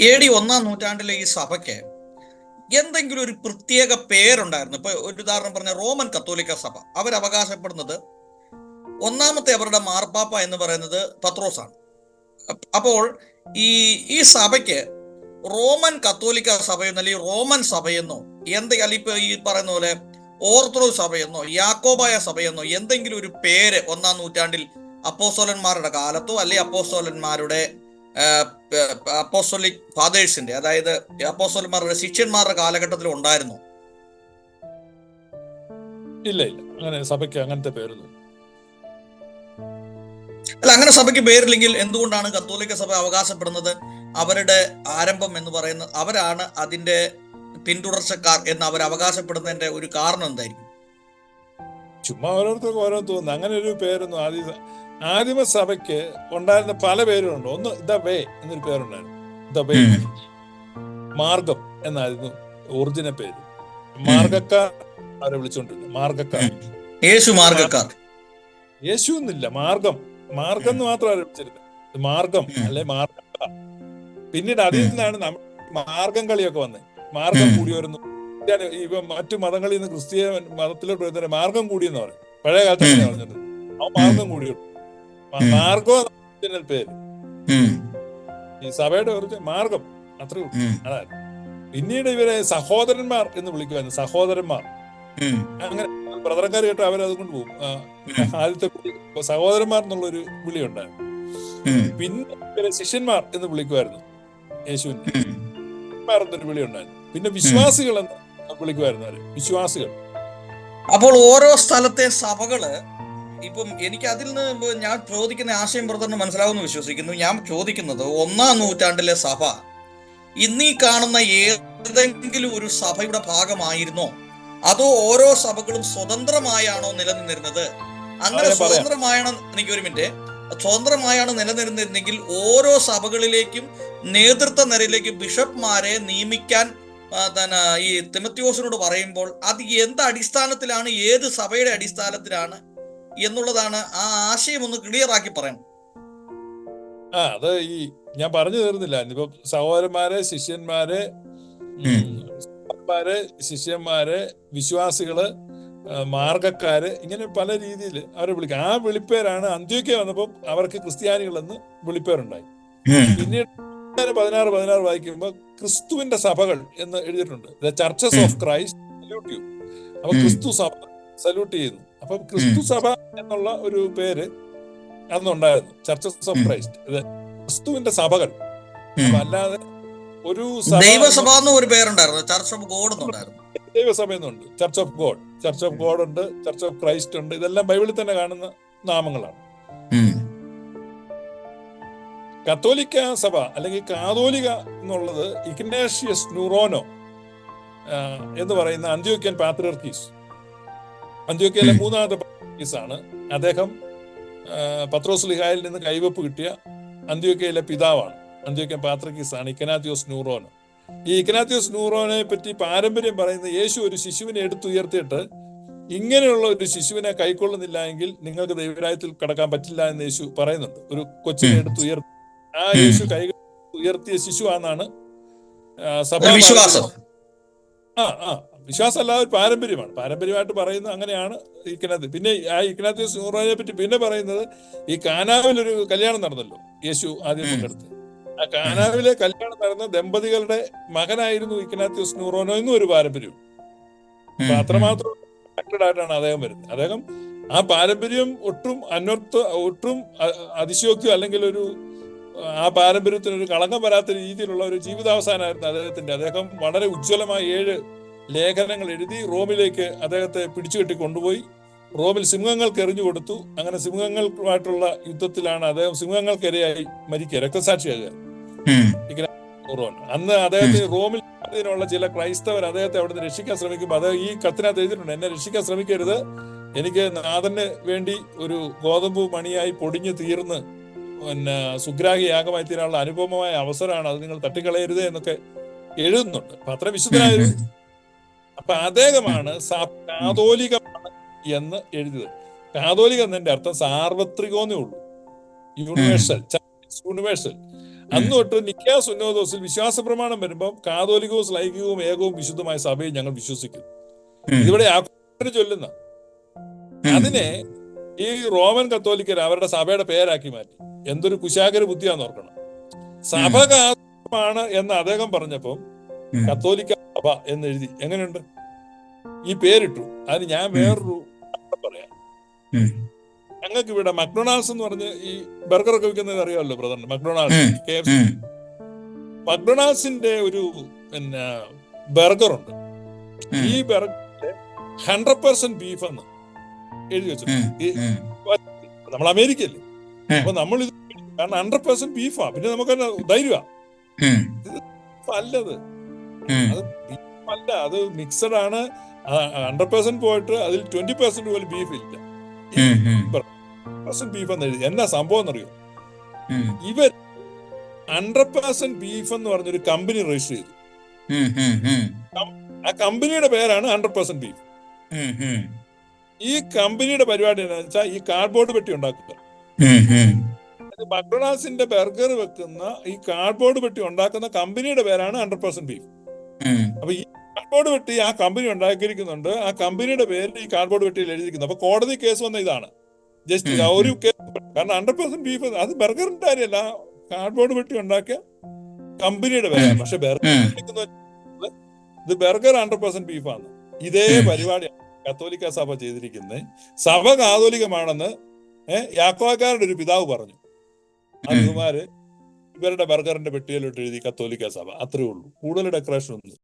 A D ഒന്നാം നൂറ്റാണ്ടിലെ ഈ സഭയ്ക്ക് എന്തെങ്കിലും ഒരു പ്രത്യേക പേരുണ്ടായിരുന്നു. ഇപ്പൊ ഒരു ഉദാഹരണം പറഞ്ഞ റോമൻ കത്തോലിക്ക സഭ. അവർ അവകാശപ്പെടുന്നത് ഒന്നാമത്തെ അവരുടെ മാർപ്പാപ്പ എന്ന് പറയുന്നത് പത്രോസാണ്. അപ്പോൾ ഈ ഈ സഭയ്ക്ക് റോമൻ കത്തോലിക്ക സഭയെന്നോ അല്ലെങ്കിൽ റോമൻ സഭയെന്നോ എന്തെങ്കിലും ഇപ്പൊ ഈ പറയുന്ന പോലെ ഓർത്തഡോക്സ് സഭയെന്നോ യാക്കോബായ സഭയെന്നോ എന്തെങ്കിലും ഒരു പേര് ഒന്നാം നൂറ്റാണ്ടിൽ അപ്പോസോലന്മാരുടെ കാലത്തോ അല്ലെങ്കിൽ അപ്പോസ്തോലന്മാരുടെ അപ്പോസ്തോലിക് ഫാദേഴ്സിന്റെ അതായത് അപ്പോസ്റ്റോലിമാരുടെ ശിഷ്യന്മാരുടെ കാലഘട്ടത്തിൽ ഉണ്ടായിരുന്നു. ഇല്ല ഇല്ല. അങ്ങനെ സഭയ്ക്ക് അങ്ങനത്തെ പേരൊന്നും അല്ല അങ്ങനെ സഭയ്ക്ക് പേരില്ലെങ്കിൽ എന്തുകൊണ്ടാണ് കത്തോലിക്ക സഭ അവകാശപ്പെടുന്നത്? അവരുടെ ആരംഭം എന്ന് പറയുന്ന അവരാണ് അതിന്റെ പിന്തുടർച്ചക്കാർ എന്ന് അവർ അവകാശപ്പെടുന്നതിന്റെ ഒരു കാരണം എന്തായിരിക്കും? ചുമ്മാ ഓരോരുത്തർക്കും ഓരോ തോന്നുന്നു അങ്ങനെ ഒരു പേരൊന്നും ആദ്യ ആദിമ സഭയ്ക്ക് ഉണ്ടായിരുന്ന പല പേരുണ്ട് ഒന്ന് ദ വേ എന്നൊരു പേരുണ്ടായിരുന്നു. The way. മാർഗം എന്നായിരുന്നു ഒറിജിനൽ പേര്. മാർഗക്കാർ അവരെ വിളിച്ചോണ്ടിരുന്നു മാർഗക്കാർ. യേശു മാർഗക്കാർ. യേശു എന്നില്ല. മാർഗം. മാർഗം എന്ന് മാത്രം അവരെ വിളിച്ചിരുന്നത്. മാർഗം. അല്ലെ മാർഗക്കാർ. പിന്നീട് അതിൽ നിന്നാണ് നമ്മൾ മാർഗം കളിയൊക്കെ വന്നത് മാർഗം കൂടിയോരുന്നു കൂടി വരുന്നു ഇപ്പൊ മറ്റു മതങ്ങളിൽ നിന്ന് ക്രിസ്തീയ മതത്തിലോട്ട് വരുന്ന മാർഗം കൂടി എന്ന് പറയും. പഴയ കാലത്ത്. പറഞ്ഞത്. ആ മാർഗം കൂടി. മാർഗം ഒറിജിനൽ പേര്. ഈ സഭയുടെ ഒറിജിനൽ മാർഗം. അത്രേ ഉള്ളൂ. അതായത് പിന്നീട് ഇവരെ സഹോദരന്മാർ എന്ന് വിളിക്കുവാൻ സഹോദരന്മാർ. അങ്ങനെ ബ്രദർക്കാർ കേട്ടോ അവരത് കൊണ്ട് പോകും. ആ, ആദ്യത്തെ സഹോദരന്മാർ എന്നുള്ളൊരു വിളി ഉണ്ടായിരുന്നു പിന്നെ ഇവരെ ശിഷ്യന്മാർ എന്ന് വിളിക്കുമായിരുന്നു. യേശുവിന്റെ എന്നൊരു വിളി ഉണ്ടായിരുന്നു പിന്നെ വിശ്വാസികൾ എന്ന് വിളിക്കുമായിരുന്നു അവർ. വിശ്വാസികൾ. അപ്പോൾ ഓരോ സ്ഥലത്തെ സഭകൾ ഇപ്പം എനിക്ക് അതിൽ നിന്ന് ഞാൻ ചോദിക്കുന്ന ആശയം ബ്രദറിന് മനസ്സിലാവുമെന്ന് വിശ്വസിക്കുന്നു. ഞാൻ ചോദിക്കുന്നത് ഒന്നാം നൂറ്റാണ്ടിലെ സഭ ഇന്നീ കാണുന്ന ഏതെങ്കിലും ഒരു സഭയുടെ ഭാഗമായിരുന്നോ? അതോ ഓരോ സഭകളും സ്വതന്ത്രമായാണോ നിലനിന്നിരുന്നത്? അങ്ങനെ സ്വതന്ത്രമായാണോ എനിക്ക് ഒരു മിനിറ്റ്. സ്വതന്ത്രമായാണ് നിലനിന്നിരുന്നെങ്കിൽ ഓരോ സഭകളിലേക്കും നേതൃത്വ നിരയിലേക്ക് ബിഷപ്പ്മാരെ നിയമിക്കാൻ തന്നെ ഈ തിമത്യോസിനോട് പറയുമ്പോൾ അത് എന്ത് അടിസ്ഥാനത്തിലാണ് ഏത് സഭയുടെ അടിസ്ഥാനത്തിലാണ് എന്നുള്ളതാണ് ആ ആശയം ഒന്ന് ക്ലിയർ ആക്കി പറയണം. ആ അത് ഈ ഞാൻ പറഞ്ഞു തീർന്നില്ല. ഇനിയിപ്പോ സഹോദരന്മാരെ ശിഷ്യന്മാരെ ഉം. ശിഷ്യന്മാരെ വിശ്വാസികൾ മാർഗക്കാര് ഇങ്ങനെ പല രീതിയിൽ അവരെ വിളിക്കുക ആ വിളിപ്പേരാണ് അന്ത്യോക്യ വന്നപ്പോൾ അവർക്ക് ക്രിസ്ത്യാനികൾ ക്രിസ്ത്യാനികളെന്ന് വിളിപ്പേരുണ്ടായി. പിന്നീട് പതിനാറ് പതിനാറ് വായിക്കുമ്പോൾ ക്രിസ്തുവിന്റെ സഭകൾ എന്ന് എഴുതിയിട്ടുണ്ട്. ദ ചർച്ചസ് ഓഫ് ക്രൈസ്റ്റ് അപ്പൊ ക്രിസ്തു സഭ സല്യൂട്ട് ചെയ്യുന്നു. അപ്പൊ ക്രിസ്തു സഭ എന്നുള്ള ഒരു പേര് അന്നുണ്ടായിരുന്നു. Churches of. ക്രൈസ്റ്റ് ഇത് ക്രിസ്തുവിന്റെ സഭകൾ. അല്ലാതെ ഒരു ദൈവസഭ ഒരു പേരുണ്ടായിരുന്നു. ചർച്ച് ഓഫ് ഗോഡ് ദൈവസഭ എന്നുണ്ട് church of God church of God ഉണ്ട്. ചർച്ച് ഓഫ് ക്രൈസ്റ്റ് ഉണ്ട്. ഇതെല്ലാം ബൈബിളിൽ തന്നെ കാണുന്ന നാമങ്ങളാണ്. കത്തോലിക്ക സഭ അല്ലെങ്കിൽ കാതോലിക എന്നുള്ളത് ഇഗ്നേഷ്യസ് ന്യൂറോനോ എന്ന് പറയുന്ന അന്ത്യോക്യൻ പാത്രിയർക്കീസ് അന്ത്യോക്യയിലെ മൂന്നാമത്തെ പത്രീസാണ് അദ്ദേഹം പത്രോസ് ലിഹായിൽ നിന്ന് കൈവപ്പ് കിട്ടിയ അന്ത്യോക്യയിലെ പിതാവാണ്. അന്ത്യോക്യൻ പാത്രക്കീസാണ് ആണ് ഇക്കനാത്യോസ് ന്യൂറോനോ ഈ ഇക്കനാത്യോസ് ന്യൂറോനെ പറ്റി പാരമ്പര്യം പറയുന്ന യേശു ഒരു ശിശുവിനെ എടുത്തുയർത്തിയിട്ട് ഇങ്ങനെയുള്ള ഒരു ശിശുവിനെ കൈക്കൊള്ളുന്നില്ല എങ്കിൽ നിങ്ങൾക്ക് ദൈവരായത്തിൽ കടക്കാൻ പറ്റില്ല എന്ന് യേശു പറയുന്നുണ്ട്. ഒരു കൊച്ചിനെ. എടുത്തുയർത്തി. ആ. യേശു കൈ ഉയർത്തിയ ശിശുവാന്നാണ് ആണെന്നാണ് സഭ ആ ആ. വിശ്വാസം അല്ലാതെ ഒരു പാരമ്പര്യമാണ്. പാരമ്പര്യമായിട്ട് പറയുന്നത് അങ്ങനെയാണ് ഇക്കനാത്ത് പിന്നെ ആ ഇക്കനാത്ത് സൂറോനെ പറ്റി പിന്നെ പറയുന്നത് ഈ കാനാവിൽ ഒരു കല്യാണം നടന്നല്ലോ. യേശു ആദ്യം. പങ്കെടുത്ത് ആ കാനാവിലെ കല്യാണം നടന്ന ദമ്പതികളുടെ മകനായിരുന്നു ഇക്കനാത്യോസ് നൂറോനോ എന്നും ഒരു പാരമ്പര്യം അപ്പൊ അത്രമാത്രം ആയിട്ടാണ് അദ്ദേഹം വരുന്നത്. അദ്ദേഹം ആ പാരമ്പര്യം ഒട്ടും അന്വർത്ഥ ഒട്ടും അതിശയോക്തി അല്ലെങ്കിൽ ഒരു ആ പാരമ്പര്യത്തിന് ഒരു കളങ്കം വരാത്ത രീതിയിലുള്ള ഒരു ജീവിതാവസാനമായിരുന്നു അദ്ദേഹത്തിന്റെ അദ്ദേഹം വളരെ ഉജ്ജ്വലമായ ഏഴ് ലേഖനങ്ങൾ എഴുതി റോമിലേക്ക് അദ്ദേഹത്തെ പിടിച്ചുകെട്ടി കൊണ്ടുപോയി. റോമിൽ സിംഹങ്ങൾക്ക് എറിഞ്ഞു കൊടുത്തു. അങ്ങനെ സിംഹങ്ങളുമായിട്ടുള്ള യുദ്ധത്തിലാണ് അദ്ദേഹം സിംഹങ്ങൾക്കിരയായി മരിക്കുക. രക്തസാക്ഷിയാകുക. അന്ന് അദ്ദേഹത്തെ റോമിൽ അതിനുള്ള ചില ക്രൈസ്തവർ അദ്ദേഹത്തെ അവിടുന്ന് രക്ഷിക്കാൻ ശ്രമിക്കുമ്പോൾ അദ്ദേഹം ഈ കത്തിനകത്ത് എഴുതിയിട്ടുണ്ട് എന്നെ രക്ഷിക്കാൻ ശ്രമിക്കരുത്. എനിക്ക് നാഥന് വേണ്ടി ഒരു ഗോതമ്പ് മണിയായി പൊടിഞ്ഞു തീർന്ന് പിന്നെ സുഗ്രാഹിയാഗമായി തീരാനുള്ള അനുപമമായ അവസരമാണ് അത് നിങ്ങൾ തട്ടിക്കളയരുത് എന്നൊക്കെ എഴുതുന്നുണ്ട്. അപ്പൊ അത്ര വിശുദ്ധനായ അപ്പൊ അദ്ദേഹമാണ് കാതോലികമാണ് എന്ന് എഴുതിയത്. കാതോലിക എന്നതിന്റെ അർത്ഥം സാർവത്രികോന്നേ ഉള്ളൂ. യൂണിവേഴ്സൽ യൂണിവേഴ്സൽ അന്ന് തൊട്ട് നിക്കാ സുന്നോദോസിൽ വിശ്വാസ പ്രമാണം വരുമ്പോൾ കാതോലികവും ലൈംഗികവും ഏകവും വിശുദ്ധമായ സഭയെ ഞങ്ങൾ വിശ്വസിക്കുന്നു ഇവിടെ ഇതിവിടെ ചൊല്ലുന്ന. അതിനെ ഈ റോമൻ കത്തോലിക്കർ അവരുടെ സഭയുടെ പേരാക്കി മാറ്റി. എന്തൊരു കുശാകര ബുദ്ധിയാന്ന് ഓർക്കണം. സഭ കാതോലികമാണ് എന്ന് അദ്ദേഹം പറഞ്ഞപ്പം. കത്തോലിക്ക സഭ എന്ന് എഴുതി. എങ്ങനെയുണ്ട്? ഈ പേരിട്ടു. അതിന് ഞാൻ വേറൊരു പറയാം. ഞങ്ങൾക്ക് ഇവിടെ മക്ഡൊണാൾഡ്സ് എന്ന് പറഞ്ഞ് ഈ ബർഗർ ഒക്കെ വിൽക്കുന്നത് അറിയാമല്ലോ ബ്രദറിന്? മക്ഡൊണാൾഡ്സ്. K F C. മക്ഡൊണാൾഡ്സിന്റെ ഒരു പിന്നെ ബർഗർ ഉണ്ട്. ഈ ബർഗർ ഹൺഡ്രഡ് പെർസെന്റ് ബീഫ് എന്ന് എഴുതി വെച്ചു നമ്മൾ അമേരിക്കല്ലേ ഉം. അപ്പൊ നമ്മൾ ഇത് കാരണം ഹൺഡ്രഡ് പെർസെന്റ് ബീഫാ. പിന്നെ നമുക്ക് ധൈര്യമാ ഉം. അല്ലത്. അത് അല്ല അത് മിക്സഡ് ആണ് ഹൺഡ്രഡ് പെർസെന്റ് പോയിട്ട് അതിൽ ട്വന്റി പെർസെന്റ് പോലും ബീഫ് ഇല്ല. പെർസെന്റ് ബീഫ് എന്ന് എഴുതി എന്നാ സംഭവം എന്നറിയോ. ഇവർ ഹൺഡ്രഡ് പെർസെന്റ് ബീഫ് എന്ന് പറഞ്ഞൊരു കമ്പനി രജിസ്റ്റർ ചെയ്തു. ആ കമ്പനിയുടെ പേരാണ് ഹൺഡ്രഡ് പെർസെന്റ് ബീഫ്. ഈ കമ്പനിയുടെ പരിപാടി എന്താ വെച്ചാൽ ഈ കാർഡ്ബോർഡ് പെട്ടി ഉണ്ടാക്കുക. മക്ഡൊണാൾഡ്സിന്റെ ബർഗർ വെക്കുന്ന ഈ കാർഡ്ബോർഡ് പെട്ടി ഉണ്ടാക്കുന്ന കമ്പനിയുടെ പേരാണ് ഹൺഡ്രഡ് പെർസെന്റ് ബീഫ്. അപ്പൊ ഈ കാർഡ്ബോർഡ് വെട്ടി ആ കമ്പനി ഉണ്ടാക്കിയിരിക്കുന്നുണ്ട്. ആ കമ്പനിയുടെ പേര് ഈ കാർഡ്ബോർഡ് വെട്ടിയിൽ എഴുതിയിരിക്കുന്നു അപ്പൊ കോടതി കേസ് വന്ന ഇതാണ്. ജസ്റ്റ് ഒരു കേസ് കാരണം ഹൺഡ്രഡ് പെർസെന്റ് ബീഫ് അത് ബർഗറിന്റെ കാര്യമല്ല. കാർഡ്ബോർഡ് വെട്ടി ഉണ്ടാക്കിയ കമ്പനിയുടെ പേരാണ്. പക്ഷെ ബർഗർ. ഇത് ബർഗർ ഹൺഡ്രഡ് പെർസെന്റ് ബീഫാണ് ഇതേ. പരിപാടിയാണ് കത്തോലിക്ക സഭ ചെയ്തിരിക്കുന്നത്. സഭ കാതോലികമാണെന്ന് ഏഹ് യാക്കോക്കാരുടെ ഒരു പിതാവ് പറഞ്ഞു. ആ. ബഹുമാര് ഇവരുടെ ബർഗറിന്റെ പെട്ടിയിലോട്ട് എഴുതി കത്തോലിക്ക സഭ. അത്രേ ഉള്ളൂ. കൂടുതൽ ഡെക്കറേഷൻ ഒന്നും